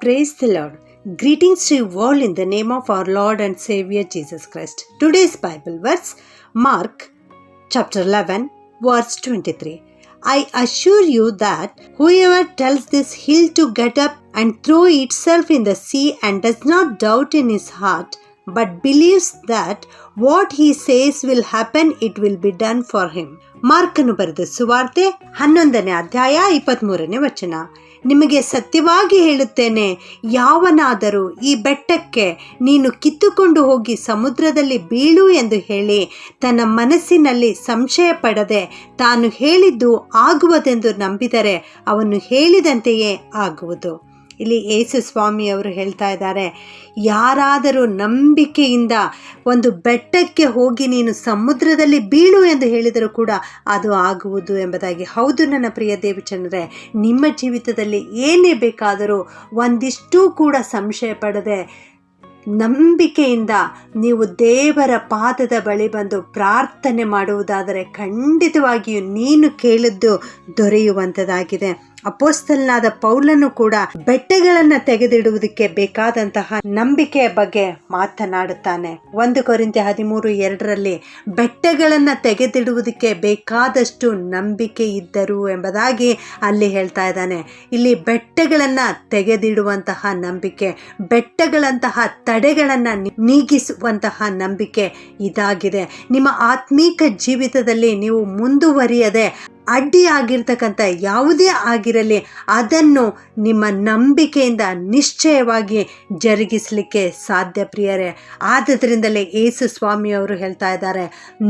Praise the Lord. Greetings to you all in the name of our Lord and Savior Jesus Christ. Today's Bible verse, Mark chapter 11, verse 23. I assure you that whoever tells this hill to get up and throw itself in the sea and does not doubt in his heart, but believes that what he says will happen, it will be done for him. ಮಾರ್ಕನು ಬರೆದ ಸುವಾರ್ತೆ ಹನ್ನೊಂದನೇ ಅಧ್ಯಾಯ ಇಪ್ಪತ್ತ್ಮೂರನೇ ವಚನ ನಿಮಗೆ ಸತ್ಯವಾಗಿ ಹೇಳುತ್ತೇನೆ ಯಾವನಾದರೂ ಈ ಬೆಟ್ಟಕ್ಕೆ ನೀನು ಕಿತ್ತುಕೊಂಡು ಹೋಗಿ ಸಮುದ್ರದಲ್ಲಿ ಬೀಳು ಎಂದು ಹೇಳಿ ತನ್ನ ಮನಸ್ಸಿನಲ್ಲಿ ಸಂಶಯ ಪಡದೆ ತಾನು ಹೇಳಿದ್ದು ಆಗುವುದೆಂದು ನಂಬಿದರೆ ಅವನು ಹೇಳಿದಂತೆಯೇ ಆಗುವುದು ಇಲ್ಲಿ ಯೇಸು ಸ್ವಾಮಿಯವರು ಹೇಳ್ತಾ ಇದ್ದಾರೆ, ಯಾರಾದರೂ ನಂಬಿಕೆಯಿಂದ ಒಂದು ಬೆಟ್ಟಕ್ಕೆ ಹೋಗಿ ನೀನು ಸಮುದ್ರದಲ್ಲಿ ಬೀಳು ಎಂದು ಹೇಳಿದರೂ ಕೂಡ ಅದು ಆಗುವುದು ಎಂಬುದಾಗಿ. ಹೌದು ನನ್ನ ಪ್ರಿಯ ದೇವಚಂದ್ರೆ ನಿಮ್ಮ ಜೀವಿತದಲ್ಲಿ ಏನೇ ಬೇಕಾದರೂ ಒಂದಿಷ್ಟು ಕೂಡ ಸಂಶಯ ಪಡದೆ ನಂಬಿಕೆಯಿಂದ ನೀವು ದೇವರ ಪಾದದ ಬಳಿ ಬಂದು ಪ್ರಾರ್ಥನೆ ಮಾಡುವುದಾದರೆ ಖಂಡಿತವಾಗಿಯೂ ನೀನು ಕೇಳಿದ್ದು ದೊರೆಯುವಂಥದ್ದಾಗಿದೆ. ಅಪೋಸ್ತಲನಾದ ಪೌಲನು ಕೂಡ ಬೆಟ್ಟಗಳನ್ನ ತೆಗೆದಿಡುವುದಕ್ಕೆ ಬೇಕಾದಂತಹ ನಂಬಿಕೆಯ ಬಗ್ಗೆ ಮಾತನಾಡುತ್ತಾನೆ. ಒಂದು ಕೊರಿಂತೆ ಹದಿಮೂರು ಎರಡರಲ್ಲಿ ಬೆಟ್ಟಗಳನ್ನ ತೆಗೆದಿಡುವುದಕ್ಕೆ ಬೇಕಾದಷ್ಟು ನಂಬಿಕೆ ಇದ್ದರು ಎಂಬುದಾಗಿ ಅಲ್ಲಿ ಹೇಳ್ತಾ ಇದ್ದಾನೆ. ಇಲ್ಲಿ ಬೆಟ್ಟಗಳನ್ನ ತೆಗೆದಿಡುವಂತಹ ನಂಬಿಕೆ, ಬೆಟ್ಟಗಳಂತಹ ತಡೆಗಳನ್ನ ನೀಗಿಸುವಂತಹ ನಂಬಿಕೆ ಇದಾಗಿದೆ. ನಿಮ್ಮ ಆತ್ಮೀಕ ಜೀವಿತದಲ್ಲಿ ನೀವು ಮುಂದುವರಿಯದೆ ಅಡ್ಡಿಯಾಗಿರ್ತಕ್ಕಂಥ ಯಾವುದೇ ಆಗಿರಲಿ, ಅದನ್ನು ನಿಮ್ಮ ನಂಬಿಕೆಯಿಂದ ನಿಶ್ಚಯವಾಗಿ ಜರುಗಿಸಲಿಕ್ಕೆ ಸಾಧ್ಯ ಪ್ರಿಯರೇ. ಆದ್ದರಿಂದಲೇ ಯೇಸು ಸ್ವಾಮಿಯವರು ಹೇಳ್ತಾ ಇದ್ದಾರೆ,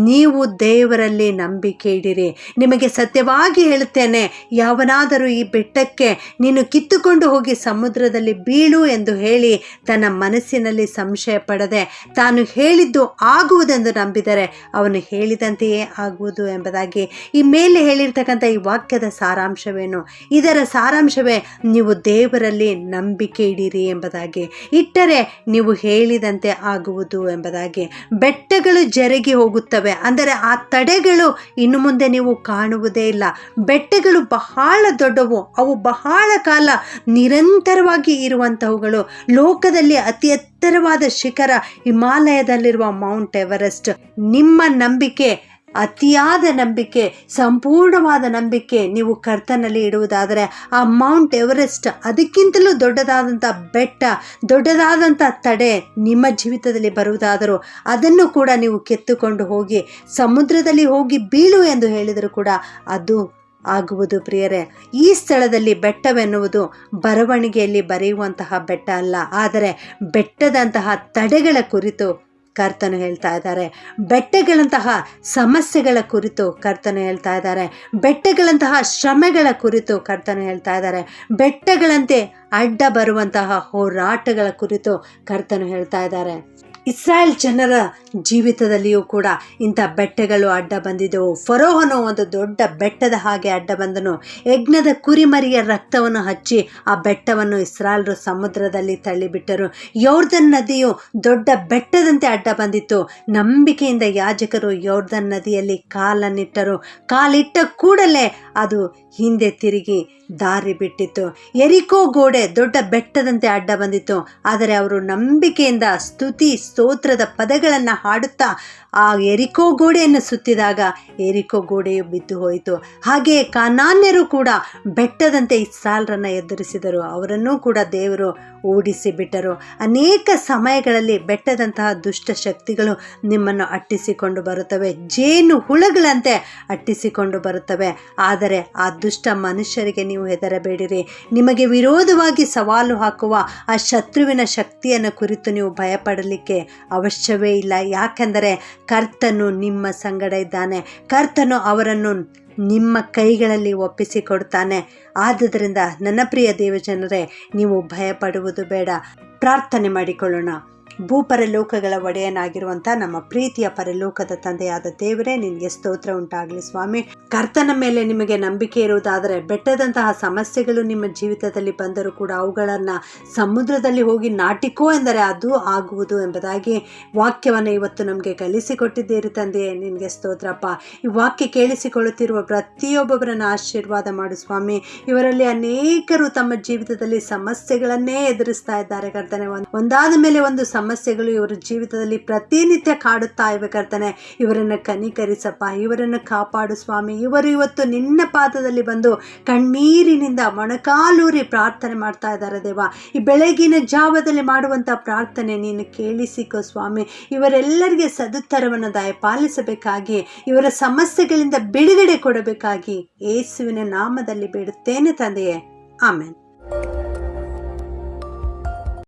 ನೀವು ದೇವರಲ್ಲಿ ನಂಬಿಕೆ ಇಡಿರಿ. ನಿಮಗೆ ಸತ್ಯವಾಗಿ ಹೇಳುತ್ತೇನೆ, ಯಾವನಾದರೂ ಈ ಬೆಟ್ಟಕ್ಕೆ ನೀನು ಕಿತ್ತುಕೊಂಡು ಹೋಗಿ ಸಮುದ್ರದಲ್ಲಿ ಬೀಳು ಎಂದು ಹೇಳಿ ತನ್ನ ಮನಸ್ಸಿನಲ್ಲಿ ಸಂಶಯ ಪಡದೆ ತಾನು ಹೇಳಿದ್ದು ಆಗುವುದೆಂದು ನಂಬಿದರೆ ಅವನು ಹೇಳಿದಂತೆಯೇ ಆಗುವುದು ಎಂಬುದಾಗಿ ಈ ಮೇಲೆ ಹೇಳಿ ಇರ್ತಕ್ಕಂಥ ಈ ವಾಕ್ಯದ ಸಾರಾಂಶವೇನು? ಇದರ ಸಾರಾಂಶವೇ ನೀವು ದೇವರಲ್ಲಿ ನಂಬಿಕೆ ಇಡಿರಿ ಎಂಬುದಾಗಿ, ಇಟ್ಟರೆ ನೀವು ಹೇಳಿದಂತೆ ಆಗುವುದು ಎಂಬುದಾಗಿ. ಬೆಟ್ಟಗಳು ಜರುಗಿ ಹೋಗುತ್ತವೆ, ಅಂದರೆ ಆ ತಡೆಗಳು ಇನ್ನು ಮುಂದೆ ನೀವು ಕಾಣುವುದೇ ಇಲ್ಲ. ಬೆಟ್ಟಗಳು ಬಹಳ ದೊಡ್ಡವು, ಅವು ಬಹಳ ಕಾಲ ನಿರಂತರವಾಗಿ ಇರುವಂತಹವುಗಳು. ಲೋಕದಲ್ಲಿ ಅತಿ ಎತ್ತರವಾದ ಶಿಖರ ಹಿಮಾಲಯದಲ್ಲಿರುವ ಮೌಂಟ್ ಎವರೆಸ್ಟ್. ನಿಮ್ಮ ನಂಬಿಕೆ ಅತಿಯಾದ ನಂಬಿಕೆ, ಸಂಪೂರ್ಣವಾದ ನಂಬಿಕೆ ನೀವು ಕರ್ತನಲ್ಲಿ ಇಡುವುದಾದರೆ ಆ ಮೌಂಟ್ ಎವರೆಸ್ಟ್ ಅದಕ್ಕಿಂತಲೂ ದೊಡ್ಡದಾದಂಥ ಬೆಟ್ಟ, ದೊಡ್ಡದಾದಂಥ ತಡೆ ನಿಮ್ಮ ಜೀವಿತದಲ್ಲಿ ಬರುವುದಾದರೂ ಅದನ್ನು ಕೂಡ ನೀವು ಕೆತ್ತುಕೊಂಡು ಹೋಗಿ ಸಮುದ್ರದಲ್ಲಿ ಹೋಗಿ ಬೀಳು ಎಂದು ಹೇಳಿದರೂ ಕೂಡ ಅದು ಆಗುವುದು ಪ್ರಿಯರೇ. ಈ ಸ್ಥಳದಲ್ಲಿ ಬೆಟ್ಟವೆನ್ನುವುದು ಬರವಣಿಗೆಯಲ್ಲಿ ಬರೆಯುವಂತಹ ಬೆಟ್ಟ ಅಲ್ಲ. ಆದರೆ ಬೆಟ್ಟದಂತಹ ತಡೆಗಳ ಕುರಿತು ಕರ್ತನು ಹೇಳ್ತಾ ಇದ್ದಾರೆ. ಬೆಟ್ಟಗಳಂತಹ ಸಮಸ್ಯೆಗಳ ಕುರಿತು ಕರ್ತನು ಹೇಳ್ತಾ ಇದ್ದಾರೆ. ಬೆಟ್ಟಗಳಂತಹ ಶ್ರಮೆಗಳ ಕುರಿತು ಕರ್ತನು ಹೇಳ್ತಾ ಇದ್ದಾರೆ. ಬೆಟ್ಟಗಳಂತೆ ಅಡ್ಡ ಬರುವಂತಹ ಹೋರಾಟಗಳ ಕುರಿತು ಕರ್ತನು ಹೇಳ್ತಾ ಇದ್ದಾರೆ. ಇಸ್ರಾಯೇಲ್ ಜನರ ಜೀವಿತದಲ್ಲಿಯೂ ಕೂಡ ಇಂಥ ಬೆಟ್ಟಗಳು ಅಡ್ಡ ಬಂದಿದ್ದವು. ಫರೋಹನು ಒಂದು ದೊಡ್ಡ ಬೆಟ್ಟದ ಹಾಗೆ ಅಡ್ಡ ಬಂದನು. ಯಜ್ಞದ ಕುರಿಮರಿಯ ರಕ್ತವನ್ನು ಹಚ್ಚಿ ಆ ಬೆಟ್ಟವನ್ನು ಇಸ್ರಾಯೇಲ್ರು ಸಮುದ್ರದಲ್ಲಿ ತಳ್ಳಿಬಿಟ್ಟರು. ಯೋರ್ಧನ್ ನದಿಯು ದೊಡ್ಡ ಬೆಟ್ಟದಂತೆ ಅಡ್ಡ ಬಂದಿತ್ತು. ನಂಬಿಕೆಯಿಂದ ಯಾಜಕರು ಯೋರ್ಧನ್ ನದಿಯಲ್ಲಿ ಕಾಲನ್ನಿಟ್ಟರು. ಕಾಲಿಟ್ಟ ಕೂಡಲೇ ಅದು ಹಿಂದೆ ತಿರುಗಿ ದಾರಿ ಬಿಟ್ಟಿತ್ತು. ಎರಿಕೋ ಗೋಡೆ ದೊಡ್ಡ ಬೆಟ್ಟದಂತೆ ಅಡ್ಡ ಬಂದಿತ್ತು. ಆದರೆ ಅವರು ನಂಬಿಕೆಯಿಂದ ಸ್ತುತಿ ಸ್ತೋತ್ರದ ಪದಗಳನ್ನು ಹಾಡುತ್ತಾ ಆ ಎರಿಕೋ ಗೋಡೆಯನ್ನು ಸುತ್ತಿದಾಗ ಎರಿಕೋ ಗೋಡೆಯು ಬಿದ್ದು ಹೋಯಿತು. ಹಾಗೆಯೇ ಕಾನಾನ್ಯರು ಕೂಡ ಬೆಟ್ಟದಂತೆ ಇಸ್ರಾಲ್ರನ್ನು ಎದುರಿಸಿದರು. ಅವರನ್ನೂ ಕೂಡ ದೇವರು ಓಡಿಸಿ ಬಿಟ್ಟರು. ಅನೇಕ ಸಮಯಗಳಲ್ಲಿ ಬೆಟ್ಟದಂತಹ ದುಷ್ಟ ಶಕ್ತಿಗಳು ನಿಮ್ಮನ್ನು ಅಟ್ಟಿಸಿಕೊಂಡು ಬರುತ್ತವೆ. ಜೇನು ಹುಳಗಳಂತೆ ಅಟ್ಟಿಸಿಕೊಂಡು ಬರುತ್ತವೆ. ಆದರೆ ಆ ದುಷ್ಟ ಮನುಷ್ಯರಿಗೆ ನೀವು ಹೆದರಬೇಡಿರಿ. ನಿಮಗೆ ವಿರೋಧವಾಗಿ ಸವಾಲು ಹಾಕುವ ಆ ಶತ್ರುವಿನ ಶಕ್ತಿಯನ್ನು ಕುರಿತು ನೀವು ಭಯಪಡಲಿಕ್ಕೆ ಅವಶ್ಯವೇ ಇಲ್ಲ. ಯಾಕೆಂದರೆ ಕರ್ತನು ನಿಮ್ಮ ಸಂಗಡ ಇದ್ದಾನೆ. ಕರ್ತನು ಅವರನ್ನು ನಿಮ್ಮ ಕೈಗಳಲ್ಲಿ ಒಪ್ಪಿಸಿಕೊಡ್ತಾನೆ ಆದುದರಿಂದ ನನ್ನ ಪ್ರಿಯ ದೇವಜನರೇ, ನೀವು ಭಯಪಡುವುದು ಬೇಡ. ಪ್ರಾರ್ಥನೆ ಮಾಡಿಕೊಳ್ಳೋಣ. ಭೂಪರಲೋಕಗಳ ಒಡೆಯನಾಗಿರುವಂತಹ ನಮ್ಮ ಪ್ರೀತಿಯ ಪರಲೋಕದ ತಂದೆಯಾದ ದೇವರೇ, ನಿನಗೆ ಸ್ತೋತ್ರ ಉಂಟಾಗಲಿ ಸ್ವಾಮಿ. ಕರ್ತನ ಮೇಲೆ ನಿಮಗೆ ನಂಬಿಕೆ ಇರುವುದಾದರೆ ಬೆಟ್ಟದಂತಹ ಸಮಸ್ಯೆಗಳು ನಿಮ್ಮ ಜೀವಿತದಲ್ಲಿ ಬಂದರೂ ಕೂಡ ಅವುಗಳನ್ನು ಸಮುದ್ರದಲ್ಲಿ ಹೋಗಿ ನಾಟಿಕೋ ಎಂದರೆ ಅದು ಆಗುವುದು ಎಂಬುದಾಗಿ ವಾಕ್ಯವನ್ನು ಇವತ್ತು ನಮಗೆ ಕಲಿಸಿಕೊಟ್ಟಿದ್ದೀರಿ ತಂದೆಯೇ, ನಿನಗೆ ಸ್ತೋತ್ರಪ್ಪ. ಈ ವಾಕ್ಯ ಕೇಳಿಸಿಕೊಳ್ಳುತ್ತಿರುವ ಪ್ರತಿಯೊಬ್ಬೊಬ್ಬರನ್ನು ಆಶೀರ್ವಾದ ಮಾಡು ಸ್ವಾಮಿ. ಇವರಲ್ಲಿ ಅನೇಕರು ತಮ್ಮ ಜೀವಿತದಲ್ಲಿ ಸಮಸ್ಯೆಗಳನ್ನೇ ಎದುರಿಸ್ತಾ ಇದ್ದಾರೆ ಕರ್ತನೆ. ಒಂದ್- ಒಂದಾದ ಮೇಲೆ ಒಂದು ಸಮಸ್ಯೆಗಳು ಇವರ ಜೀವಿತದಲ್ಲಿ ಪ್ರತಿನಿತ್ಯ ಕಾಡುತ್ತಾ ಇವೆ ಕರ್ತನೆ. ಇವರನ್ನು ಕನಿಕರಿಸಪ್ಪ, ಇವರನ್ನು ಕಾಪಾಡು ಸ್ವಾಮಿ. ಇವರು ಇವತ್ತು ನಿನ್ನ ಪಾದದಲ್ಲಿ ಬಂದು ಕಣ್ಣೀರಿನಿಂದ ಮೊಣಕಾಲೂರಿ ಪ್ರಾರ್ಥನೆ ಮಾಡ್ತಾ ಇದ್ದಾರೆ ದೇವ. ಈ ಬೆಳಗಿನ ಜಾವದಲ್ಲಿ ಮಾಡುವಂಥ ಪ್ರಾರ್ಥನೆ ನೀನು ಕೇಳಿಸಿಕೋ ಸ್ವಾಮಿ. ಇವರೆಲ್ಲರಿಗೆ ಸದುತ್ತರವನ್ನು ದಯಪಾಲಿಸಬೇಕಾಗಿ ಇವರ ಸಮಸ್ಯೆಗಳಿಂದ ಬಿಡುಗಡೆ ಕೊಡಬೇಕಾಗಿ ಯೇಸುವಿನ ನಾಮದಲ್ಲಿ ಬಿಡುತ್ತೇನೆ ತಂದೆಯೇ. ಆಮೇನ್.